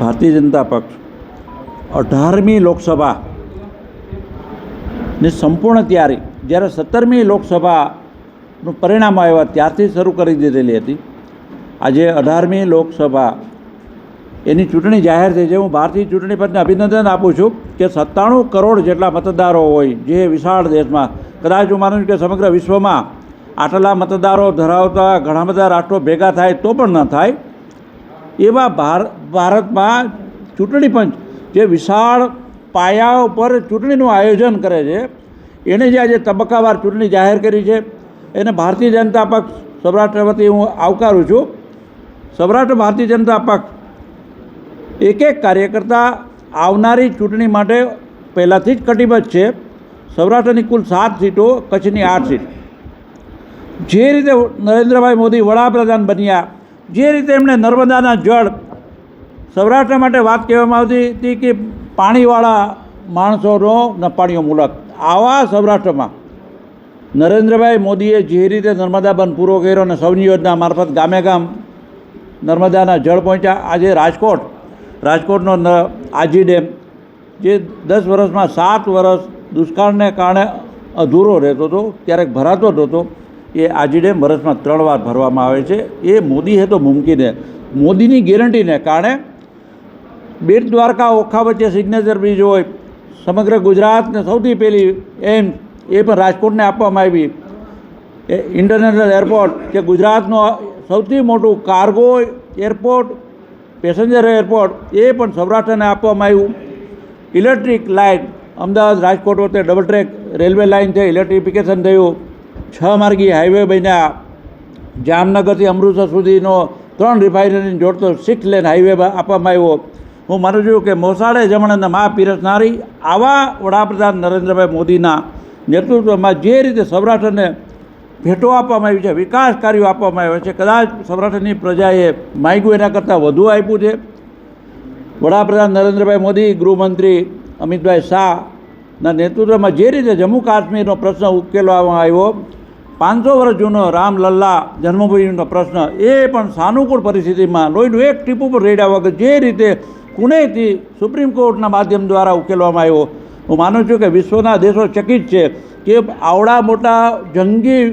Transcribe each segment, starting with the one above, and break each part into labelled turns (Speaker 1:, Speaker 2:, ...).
Speaker 1: ભારતીય જનતા પક્ષ અઢારમી લોકસભા ની સંપૂર્ણ તૈયારી, જ્યારે સત્તરમી લોકસભાનું પરિણામ આવ્યા ત્યારથી શરૂ કરી દીધેલી હતી. આજે અઢારમી લોકસભા એની ચૂંટણી જાહેર થઈ છે. હું ભારતીય ચૂંટણી પંચને અભિનંદન આપું છું કે સત્તાણું કરોડ જેટલા મતદારો હોય, જે વિશાળ દેશમાં, કદાચ હું માનું છું કે સમગ્ર વિશ્વમાં આટલા મતદારો ધરાવતા ઘણા બધા રાષ્ટ્રો ભેગા થાય તો પણ ન થાય. એવા ભાર, ભારતમાં ચૂંટણી પંચ જે વિશાળ પાયા ઉપર ચૂંટણીનું આયોજન કરે છે એણે જે આજે તબક્કાવાર ચૂંટણી જાહેર કરી છે, એને ભારતીય જનતા પક્ષ સૌરાષ્ટ્ર વતી હું આવકારું છું. સૌરાષ્ટ્ર ભારતીય જનતા પક્ષ એક એક કાર્યકર્તા આવનારી ચૂંટણી માટે પહેલાંથી જ કટિબદ્ધ છે. સૌરાષ્ટ્રની કુલ સાત સીટો, કચ્છની આઠ સીટ. જે રીતે નરેન્દ્રભાઈ મોદી વડાપ્રધાન બન્યા, જે રીતે એમણે નર્મદાના જળ સૌરાષ્ટ્ર માટે વાત કહેવામાં આવતી હતી કે પાણીવાળા માણસોનો નપાણીઓ મુલક આવા સૌરાષ્ટ્રમાં નરેન્દ્રભાઈ મોદીએ જે રીતે નર્મદા બંધ પૂરો કર્યો અને સૌની યોજના મારફત ગામે ગામ નર્મદાના જળ પહોંચ્યા, આજે રાજકોટ, રાજકોટનો આજી ડેમ, જે દસ વર્ષમાં સાત વર્ષ દુષ્કાળને કારણે અધૂરો રહેતો હતો, ક્યારેક ભરાતો જ હતો એ આજી ડેમ વર્ષમાં ત્રણ વાર ભરવામાં આવે છે. એ મોદી હે તો મુમકિન મોદીની ગેરંટીને કારણે બેટ દ્વારકા ઓખા વચ્ચે સિગ્નેચર બ્રિજ હોય, સમગ્ર ગુજરાતને સૌથી પહેલી એમ એ પણ રાજકોટને આપવામાં આવી. એ ઇન્ટરનેશનલ એરપોર્ટ કે ગુજરાતનો સૌથી મોટું કાર્ગો એરપોર્ટ પેસેન્જર એરપોર્ટ એ પણ સૌરાષ્ટ્રને આપવામાં આવ્યું. ઇલેક્ટ્રિક લાઇન અમદાવાદ રાજકોટ વચ્ચે ડબલ ટ્રેક રેલવે લાઇન છે ઇલેક્ટ્રિફિકેશન થયું. છ માર્ગી હાઈવે બન્યા. જામનગરથી અમૃતસર સુધીનો ત્રણ રિફાઇનરીને જોડતો સિક્સ લેન હાઈવે આપવામાં આવ્યો. હું માનું છું કે મોસાળે જમણ મા પીરસનારી આવા વડાપ્રધાન નરેન્દ્રભાઈ મોદીના નેતૃત્વમાં જે રીતે સૌરાષ્ટ્રને ભેટો આપવામાં આવી છે, વિકાસ કાર્યો આપવામાં આવ્યા છે, કદાચ સૌરાષ્ટ્રની પ્રજાએ માગ્યું એના કરતાં વધુ આપ્યું છે. વડાપ્રધાન નરેન્દ્રભાઈ મોદી, ગૃહમંત્રી અમિતભાઈ શાહના નેતૃત્વમાં જે રીતે જમ્મુ કાશ્મીરનો પ્રશ્ન ઉકેલવામાં આવ્યો પાંચસો વર્ષ જૂનો રામલલ્લા જન્મભૂમિનો પ્રશ્ન, એ પણ સાનુકૂળ પરિસ્થિતિમાં લોહીનું એક ટીપું પર રેડ્યા વગર જે રીતે કુણેથી સુપ્રીમ કોર્ટના માધ્યમ દ્વારા ઉકેલવામાં આવ્યો. હું માનું છું કે વિશ્વના દેશો ચકિત છે કે આવડા મોટા જંગી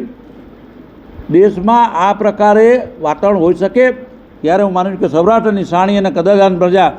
Speaker 1: દેશમાં આ પ્રકારે વાતાવરણ હોઈ શકે. ત્યારે હું માનું છું કે સૌરાષ્ટ્રની સાણી અને કદરદાન પ્રજા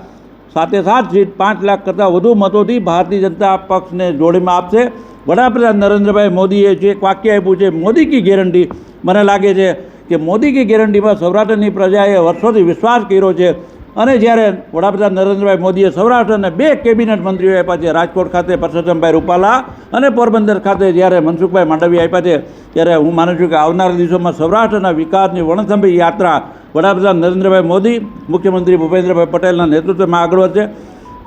Speaker 1: સાથે સાત સીટ પાંચ લાખ કરતાં વધુ મતોથી ભારતીય જનતા પક્ષને જોડીમાં આપશે. વડાપ્રધાન નરેન્દ્રભાઈ મોદીએ જે એક વાક્ય આપ્યું છે, મોદી કી ગેરંટી? મને લાગે છે કે મોદી કી ગેરંટીમાં સૌરાષ્ટ્રની પ્રજાએ વર્ષોથી વિશ્વાસ કર્યો છે. અને જ્યારે વડાપ્રધાન નરેન્દ્રભાઈ મોદીએ સૌરાષ્ટ્રને બે કેબિનેટ મંત્રીઓ આપ્યા છે, રાજકોટ ખાતે પરસોત્તમભાઈ રૂપાલા અને પોરબંદર ખાતે જ્યારે મનસુખભાઈ માંડવી આપ્યા છે, ત્યારે હું માનું છું કે આવનારા દિવસોમાં સૌરાષ્ટ્રના વિકાસની વણથંભી યાત્રા વડાપ્રધાન નરેન્દ્રભાઈ મોદી, મુખ્યમંત્રી ભૂપેન્દ્રભાઈ પટેલના નેતૃત્વમાં આગળ વધશે.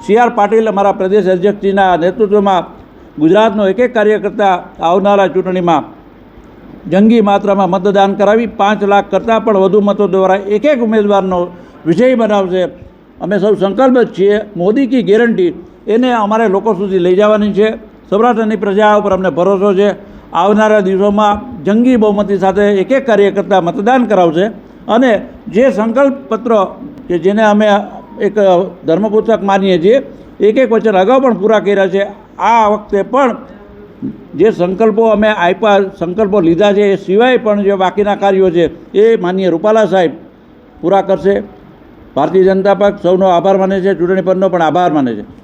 Speaker 1: સી આર પાટીલ અમારા પ્રદેશ અધ્યક્ષજીના નેતૃત્વમાં ગુજરાતનો એક એક કાર્યકર્તા આવનારા ચૂંટણીમાં જંગી માત્રામાં મતદાન કરાવી, પાંચ લાખ કરતાં પણ વધુ મતો દ્વારા એક એક ઉમેદવારનો વિજય બનાવશે. અમે સૌ સંકલ્પ જ છીએ, મોદી કી ગેરંટી એને અમારે લોકો સુધી લઈ જવાની છે. સૌરાષ્ટ્રની પ્રજા ઉપર અમને ભરોસો છે. આવનારા દિવસોમાં જંગી બહુમતી સાથે એક એક કાર્યકર્તા મતદાન કરાવશે અને જે સંકલ્પ પત્ર કે જેને અમે એક ધર્મપુસ્તક માનીએ છીએ, એક એક વચન અગાઉ પણ પૂરા કર્યા છે. આ વખતે પણ જે સંકલ્પો અમે આપ્યા, સંકલ્પો લીધા છે, એ સિવાય પણ જે બાકીના કાર્યો છે, એ માનીય રૂપાલા સાહેબ પૂરા કરશે. ભારતીય જનતા પક્ષ સૌનો આભાર માને છે, ચૂંટણી પંચનો પણ આભાર માને છે.